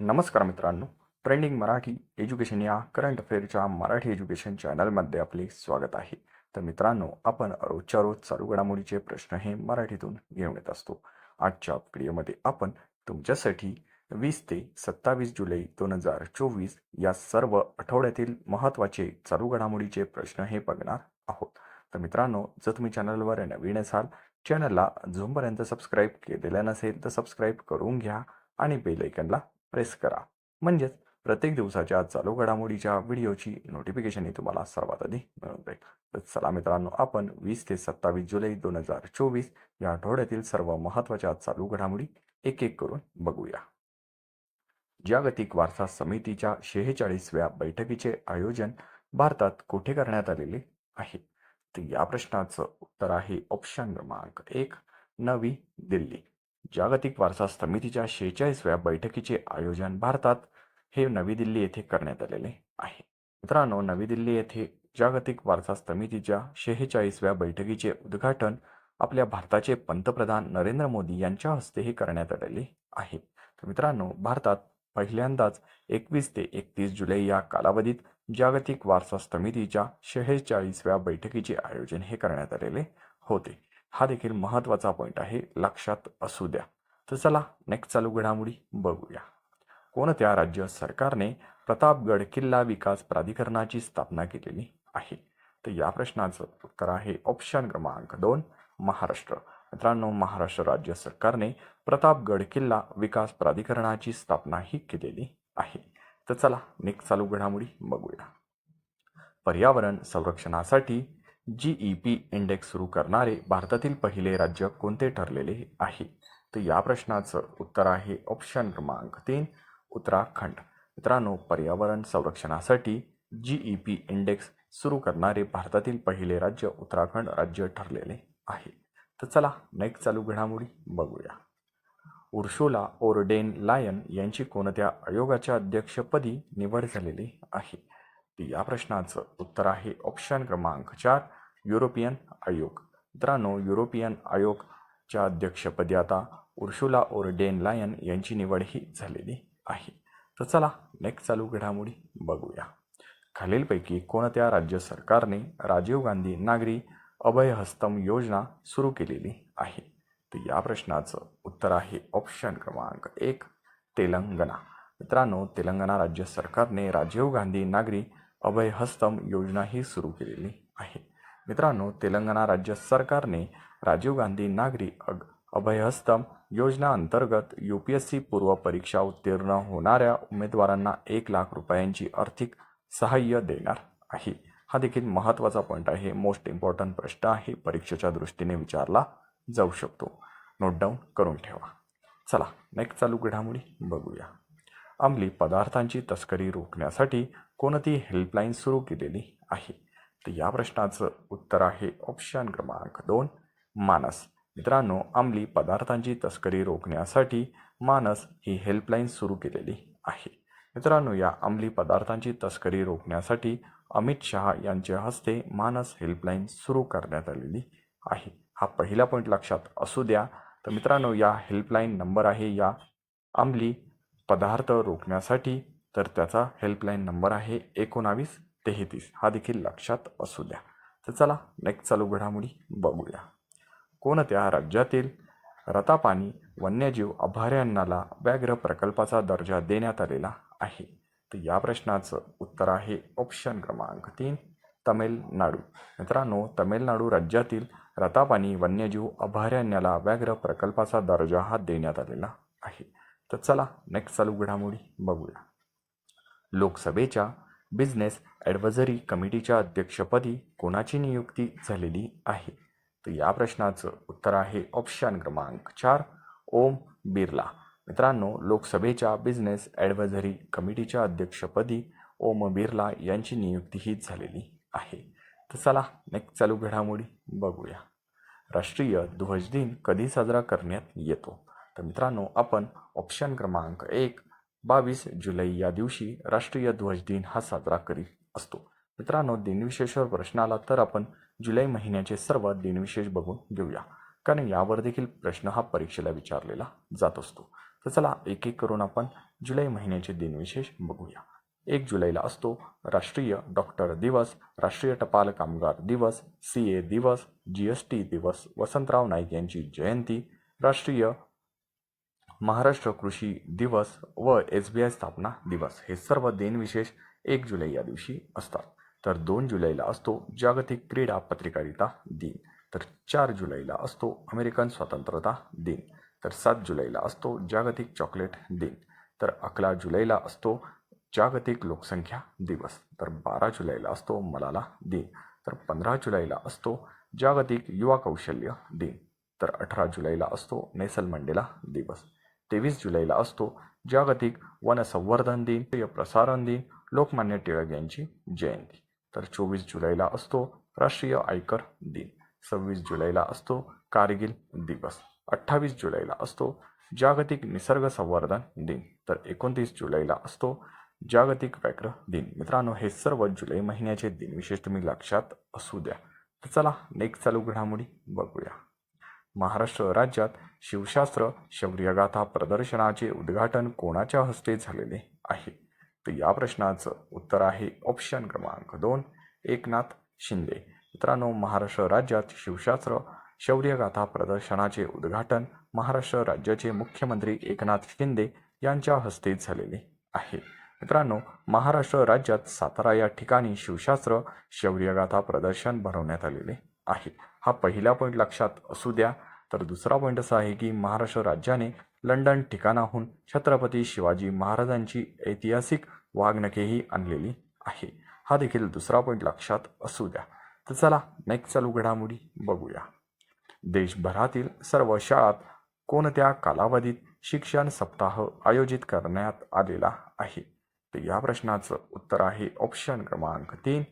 नमस्कार मित्रांनो. Trending Marathi education या करंट अफेअरच्या मराठी एज्युकेशन चॅनलमध्ये आपले स्वागत आहे. तर मित्रांनो आपण रोजच्या रोज चालू घडामोडीचे प्रश्न हे मराठीतून घेऊन येत असतो. आजच्या व्हिडिओमध्ये आपण तुमच्यासाठी वीस ते सत्तावीस जुलै दोन हजार चोवीस या सर्व आठवड्यातील महत्त्वाचे चालू घडामोडीचे प्रश्न हे बघणार आहोत. तर मित्रांनो जर तुम्ही चॅनलवर नवीन असाल चॅनलला जोपर्यंत सबस्क्राईब केलेलं नसेल तर सबस्क्राईब करून घ्या आणि बेलायकनला प्रेस करा. म्हणजेच प्रत्येक दिवसाच्या चालू घडामोडीच्या व्हिडिओची नोटिफिकेशन ही तुम्हाला सर्वात आधी मिळून जाईल. तर चला मित्रांनो आपण वीस ते सत्तावीस जुलै दोन हजार चोवीस या आठवड्यातील सर्व महत्त्वाच्या चालू घडामोडी एक एक करून बघूया. जागतिक वारसा समितीच्या शेहेचाळीसव्या बैठकीचे आयोजन भारतात कुठे करण्यात आलेले आहे? तर या प्रश्नाचं उत्तर आहे ऑप्शन क्रमांक एक नवी दिल्ली. जागतिक वारसा समितीच्या शेहेचाळीसव्या बैठकीचे आयोजन भारतात हे नवी दिल्ली येथे करण्यात आलेले आहे. मित्रांनो नवी दिल्ली येथे जागतिक वारसा समितीच्या शेहेचाळीसव्या बैठकीचे उद्घाटन आपल्या भारताचे पंतप्रधान नरेंद्र मोदी यांच्या हस्ते हे करण्यात आलेले आहे. तर मित्रांनो भारतात पहिल्यांदाच एकवीस ते एकतीस जुलै या कालावधीत जागतिक वारसा समितीच्या शेहेचाळीसव्या बैठकीचे आयोजन हे करण्यात आलेले होते. हा देखील महत्त्वाचा पॉईंट आहे लक्षात असू द्या. तर चला नेक्स्ट चालू घडामोडी बघूया. कोणत्या राज्य सरकारने प्रतापगड किल्ला विकास प्राधिकरणाची स्थापना केलेली आहे? तर या प्रश्नाचं उत्तर आहे ऑप्शन क्रमांक दोन महाराष्ट्र. मित्रांनो महाराष्ट्र राज्य सरकारने प्रतापगड किल्ला विकास प्राधिकरणाची स्थापना ही केलेली आहे. तर चला नेक्स्ट चालू घडामोडी बघूया. पर्यावरण संरक्षणासाठी जी ई पी इंडेक्स सुरू करणारे भारतातील पहिले राज्य कोणते ठरलेले आहे? तर या प्रश्नाचं उत्तर आहे ऑप्शन क्रमांक तीन उत्तराखंड. मित्रांनो पर्यावरण संरक्षणासाठी जी ई पी इंडेक्स सुरू करणारे भारतातील पहिले राज्य उत्तराखंड राज्य ठरलेले आहे. तर चला नेक्स्ट चालू घडामोडी बघूया. उर्शोला ओरडेन लायन यांची कोणत्या आयोगाच्या अध्यक्षपदी निवड झालेली आहे? या प्रश्नाचं उत्तर आहे ऑप्शन क्रमांक चार युरोपियन आयोग मित्रांनो युरोपियन आयोगच्या अध्यक्षपदी आता उर्शुला ओरडेन लायन यांची निवड ही झालेली आहे. तर चला नेक्स्ट चालू घडामोडी बघूया. खालीलपैकी कोणत्या राज्य सरकारने राजीव गांधी नागरी अभयहस्तम योजना सुरू केलेली आहे? तर या प्रश्नाचं उत्तर आहे ऑप्शन क्रमांक एक तेलंगणा. मित्रांनो तेलंगणा राज्य सरकारने राजीव गांधी नागरी अभयहस्तम योजना ही सुरू केलेली आहे. मित्रांनो तेलंगणा राज्य सरकारने राजीव गांधी नागरी अग अभयहस्तम योजना अंतर्गत यू पी एस सी पूर्व परीक्षा उत्तीर्ण होणाऱ्या उमेदवारांना एक लाख रुपयांची आर्थिक सहाय्य देणार आहे. हा देखील महत्त्वाचा पॉईंट आहे. मोस्ट इम्पॉर्टंट प्रश्न आहे. परीक्षेच्या दृष्टीने विचारला जाऊ शकतो. नोट डाऊन करून ठेवा. चला नेक्स्ट चालू घडामोडी बघूया. अंमली पदार्थांची तस्करी रोखण्यासाठी कोणती हेल्पलाईन सुरू केलेली आहे? तर या प्रश्नाचं उत्तर आहे ऑप्शन क्रमांक दोन मानस. मित्रांनो अंमली पदार्थांची तस्करी रोखण्यासाठी मानस ही हेल्पलाईन सुरू केलेली आहे. मित्रांनो या अंमली पदार्थांची तस्करी रोखण्यासाठी अमित शहा यांच्या हस्ते मानस हेल्पलाईन सुरू करण्यात आलेली आहे. हा पहिला पॉईंट लक्षात असू द्या. तर मित्रांनो या हेल्पलाईन नंबर आहे या अंमली पदार्थ रोखण्यासाठी. तर त्याचा हेल्पलाईन नंबर आहे एकोणावीस तेहतीस हा देखील लक्षात असू द्या. तर चला नेक्स्ट चालू घडामोडी बघूया. कोणत्या राज्यातील रतापानी वन्यजीव अभयारण्याला व्याघ्र प्रकल्पाचा दर्जा देण्यात आलेला आहे? तर या प्रश्नाचं उत्तर आहे ऑप्शन क्रमांक तीन तमिळनाडू. मित्रांनो तमिळनाडू राज्यातील रतापानी वन्यजीव अभयारण्याला व्याघ्र प्रकल्पाचा दर्जा हा देण्यात आलेला आहे. तर चला नेक्स्ट चालू घडामोडी बघूया. लोकसभेच्या बिझनेस ॲडव्हायझरी कमिटीच्या अध्यक्षपदी कोणाची नियुक्ती झालेली आहे? तर या प्रश्नाचं उत्तर आहे ऑप्शन क्रमांक चार ओम बिर्ला. मित्रांनो लोकसभेच्या बिझनेस ॲडव्हायझरी कमिटीच्या अध्यक्षपदी ओम बिर्ला यांची नियुक्ती ही झालेली आहे. तर चला नेक्स्ट चालू घडामोडी बघूया. राष्ट्रीय ध्वज दिन कधी साजरा करण्यात येतो? तर मित्रांनो आपण ऑप्शन क्रमांक एक बावीस जुलै या दिवशी राष्ट्रीय ध्वज दिन हा साजरा करीत असतो. मित्रांनो दिनविशेषवर प्रश्न आला तर आपण जुलै महिन्याचे सर्व दिनविशेष बघून घेऊया. कारण यावर देखील प्रश्न हा परीक्षेला विचारलेला जात असतो. तर चला एक एक करून आपण जुलै महिन्याचे दिनविशेष बघूया. एक जुलैला असतो राष्ट्रीय डॉक्टर दिवस राष्ट्रीय टपाल कामगार दिवस सी ए दिवस जी एस टी दिवस वसंतराव नाईक यांची जयंती राष्ट्रीय महाराष्ट्र कृषी दिवस व एस बी आय स्थापना दिवस हे सर्व दिनविशेष एक जुलै या दिवशी असतात. तर दोन जुलैला असतो जागतिक क्रीडा पत्रकारिता दिन. तर चार जुलैला असतो अमेरिकन स्वतंत्रता दिन. तर सात जुलैला असतो जागतिक चॉकलेट दिन. तर अकरा जुलैला असतो जागतिक लोकसंख्या दिवस. तर बारा जुलैला असतो मलाला दिन. तर पंधरा जुलैला असतो जागतिक युवा कौशल्य दिन. तर अठरा जुलैला असतो नेसल मंडेला दिवस. तेवीस जुलैला असतो. जागतिक वनसंवर्धन दिन प्रसारण दिन लोकमान्य टिळक यांची जयंती. तर चोवीस जुलैला असतो राष्ट्रीय आयकर दिन. सव्वीस जुलैला असतो कारगिल दिवस. अठ्ठावीस जुलैला असतो जागतिक निसर्ग संवर्धन दिन. तर एकोणतीस जुलैला असतो जागतिक व्याघ्र दिन. मित्रांनो हे सर्व जुलै महिन्याचे दिन विशेष तुम्ही लक्षात असू द्या. तर चला नेक्स्ट चालू घडामोडी बघूया. महाराष्ट्र राज्यात शिवशास्त्र शौर्यगाथा प्रदर्शनाचे उद्घाटन कोणाच्या हस्ते झालेले आहे? तर या प्रश्नाचं उत्तर आहे ऑप्शन क्रमांक दोन एकनाथ शिंदे. मित्रांनो महाराष्ट्र राज्यात शिवशास्त्र शौर्यगाथा प्रदर्शनाचे उद्घाटन महाराष्ट्र राज्याचे मुख्यमंत्री एकनाथ शिंदे यांच्या हस्ते झालेले आहे. मित्रांनो महाराष्ट्र राज्यात सातारा या ठिकाणी शिवशास्त्र शौर्यगाथा प्रदर्शन भरवण्यात आलेले आहे. हा पहिला पॉईंट लक्षात असू द्या. तर दुसरा पॉईंट असा आहे की महाराष्ट्र राज्याने लंडन ठिकाणाहून छत्रपती शिवाजी महाराजांची ऐतिहासिक वाघनखेही आणलेली आहे. हा देखील दुसरा पॉईंट लक्षात असू द्या. तर चला नेक्स्ट चालू घडामोडी बघूया. देशभरातील सर्व शाळात कोणत्या कालावधीत शिक्षण सप्ताह आयोजित करण्यात आलेला आहे? तर या प्रश्नाचं उत्तर आहे ऑप्शन क्रमांक तीन.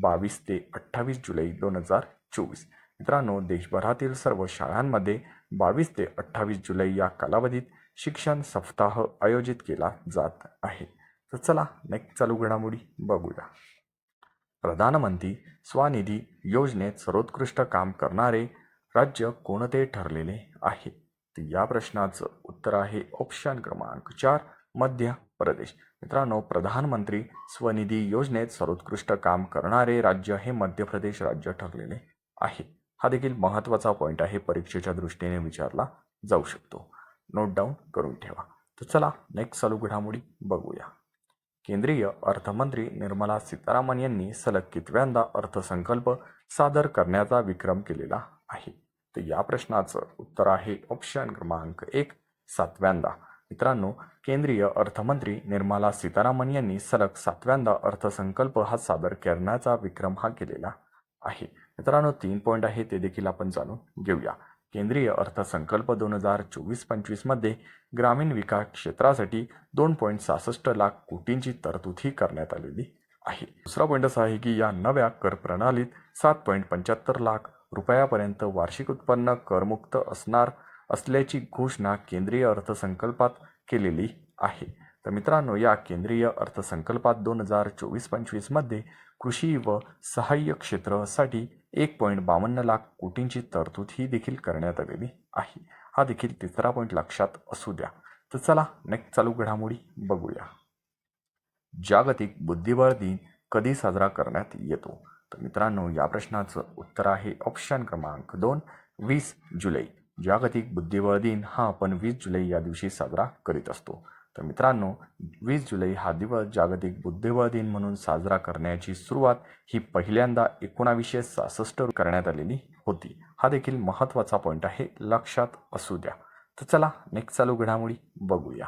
बावीस ते अठ्ठावीस जुलै दोन हजार चोवीस. मित्रांनो देशभरातील सर्व शाळांमध्ये बावीस ते अठ्ठावीस जुलै या कालावधीत शिक्षण सप्ताह आयोजित केला जात आहे. तर चला नेक्स्ट चालू घडामोडी बघूया. प्रधानमंत्री स्वनिधी योजनेत सर्वोत्कृष्ट काम करणारे राज्य कोणते ठरलेले आहे? तर या प्रश्नाचं उत्तर आहे ऑप्शन क्रमांक चार मध्य प्रदेश. मित्रांनो प्रधानमंत्री स्वनिधी योजनेत सर्वोत्कृष्ट काम करणारे राज्य हे मध्य प्रदेश राज्य ठरलेले आहे. हा देखील महत्त्वाचा पॉईंट आहे परीक्षेच्या दृष्टीने विचारला जाऊ शकतो. नोट डाऊन करून ठेवा. तर चला नेक्स्ट चालू घडामोडी बघूया. केंद्रीय अर्थमंत्री निर्मला सीतारामन यांनी सलग कितव्यांदा अर्थसंकल्प सादर करण्याचा विक्रम केलेला आहे. तर या प्रश्नाचं उत्तर आहे ऑप्शन क्रमांक एक सातव्यांदा. मित्रांनो केंद्रीय अर्थमंत्री निर्मला सीतारामन यांनी सलग सातव्यांदा अर्थसंकल्प हा सादर करण्याचा विक्रम हा केलेला आहे. मित्रांनो तीन पॉईंट आहे ते देखील आपण जाणून घेऊया. केंद्रीय अर्थसंकल्प दोन हजार चोवीस पंचवीसमध्ये ग्रामीण विकास क्षेत्रासाठी दोन पॉईंट सहासष्ट लाख कोटींची तरतूदही करण्यात आलेली आहे. दुसरा पॉईंट असा आहे की या नव्या कर प्रणालीत सात पॉईंट पंच्याहत्तर लाख रुपयापर्यंत वार्षिक उत्पन्न करमुक्त असणार असल्याची घोषणा केंद्रीय अर्थसंकल्पात केलेली आहे. तर मित्रांनो या केंद्रीय अर्थसंकल्पात दोन हजार चोवीस पंचवीसमध्ये कृषी व सहाय्य क्षेत्रासाठी एक पॉईंट बावन्न लाख कोटींची तरतूद ही देखील करण्यात आलेली आहे. हा देखील तिसरा पॉईंट लक्षात असू द्या. तर चला नेक्स्ट चालू घडामोडी बघूया. जागतिक बुद्धिबळ दिन कधी साजरा करण्यात येतो? तर मित्रांनो या प्रश्नाचं उत्तर आहे ऑप्शन क्रमांक दोन वीस जुलै. जागतिक बुद्धिबळ दिन हा आपण वीस जुलै या दिवशी साजरा करीत असतो. तर मित्रांनो वीस जुलै हा दिवस जागतिक बुद्धिबळ दिन म्हणून साजरा करण्याची सुरुवात ही पहिल्यांदा एकोणावीसशे सहासष्ट करण्यात आलेली होती. हा देखील महत्त्वाचा पॉईंट आहे लक्षात असू द्या. तर चला नेक्स्ट चालू घडामोडी बघूया.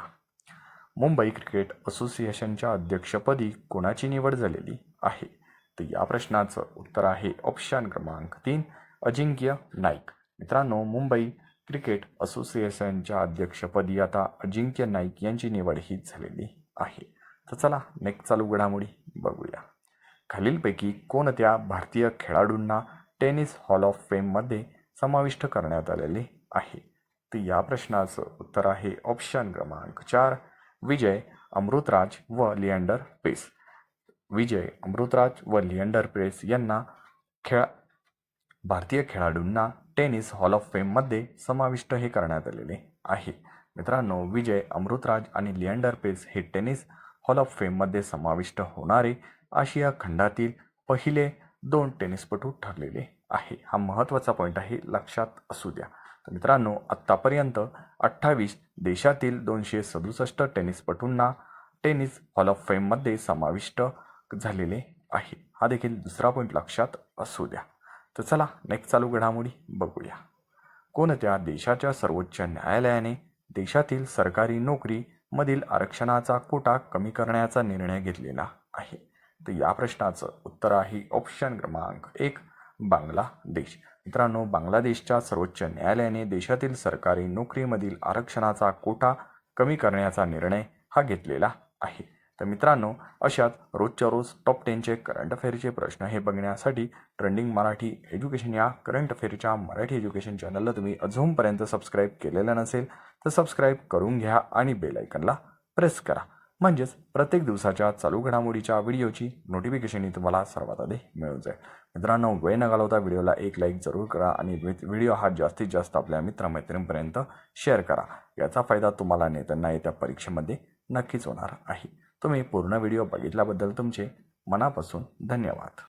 मुंबई क्रिकेट असोसिएशनच्या अध्यक्षपदी कोणाची निवड झालेली आहे? तर या प्रश्नाचं उत्तर आहे ऑप्शन क्रमांक तीन अजिंक्य नाईक. मित्रांनो मुंबई क्रिकेट असोसिएशनच्या अध्यक्षपदी आता अजिंक्य नाईक यांची निवड ही झालेली आहे. तर चला नेक्स्ट चालू घडामोडी बघूया. खालीलपैकी कोणत्या भारतीय खेळाडूंना टेनिस हॉल ऑफ फेममध्ये समाविष्ट करण्यात आलेले आहे? तर या प्रश्नाचं उत्तर आहे ऑप्शन क्रमांक चार विजय अमृतराज व लिएंडर पेस. विजय अमृतराज व लिएंडर पेस यांना खेळा भारतीय खेळाडूंना टेनिस हॉल ऑफ फेममध्ये समाविष्ट हे करण्यात आलेले आहे. मित्रांनो विजय अमृतराज आणि लिअँडर पेस हे टेनिस हॉल ऑफ फेममध्ये समाविष्ट होणारे आशिया खंडातील पहिले दोन टेनिसपटू ठरलेले आहे. हा महत्त्वाचा पॉईंट आहे लक्षात असू द्या. तर मित्रांनो आत्तापर्यंत अठ्ठावीस देशातील दोनशे सदुसष्ट टेनिसपटूंना टेनिस हॉल ऑफ फेममध्ये समाविष्ट झालेले आहे. हा देखील दुसरा पॉईंट लक्षात असू द्या. तर चला नेक्स्ट चालू घडामोडी बघूया. कोणत्या देशाच्या सर्वोच्च न्यायालयाने देशातील सरकारी नोकरीमधील आरक्षणाचा कोटा कमी करण्याचा निर्णय घेतलेला आहे? तर या प्रश्नाचं उत्तर आहे ऑप्शन क्रमांक एक बांगलादेश. मित्रांनो बांगलादेशच्या सर्वोच्च न्यायालयाने देशातील सरकारी नोकरीमधील आरक्षणाचा कोटा कमी करण्याचा निर्णय हा घेतलेला आहे. तर मित्रांनो अशाच रोजच्या रोज टॉप टेनचे करंट अफेअरचे प्रश्न हे बघण्यासाठी ट्रेंडिंग मराठी एज्युकेशन या करंट अफेअरच्या मराठी एज्युकेशन चॅनलला तुम्ही अजूनपर्यंत सबस्क्राईब केलेलं नसेल तर सबस्क्राईब करून घ्या आणि बेलायकनला प्रेस करा. म्हणजेच प्रत्येक दिवसाच्या चालू घडामोडीच्या व्हिडिओची नोटिफिकेशन ही तुम्हाला सर्वात आधी मिळून जाईल. मित्रांनो वेळ न घालवता व्हिडिओला एक लाईक जरूर करा आणि व्हिडिओ हा जास्तीत जास्त आपल्या मित्रमैत्रिणींपर्यंत शेअर करा. याचा फायदा तुम्हाला नेत्यांना येत्या परीक्षेमध्ये नक्कीच होणार आहे. तुम्ही पूर्ण व्हिडिओ बघितल्याबद्दल तुमचे मनापासून धन्यवाद.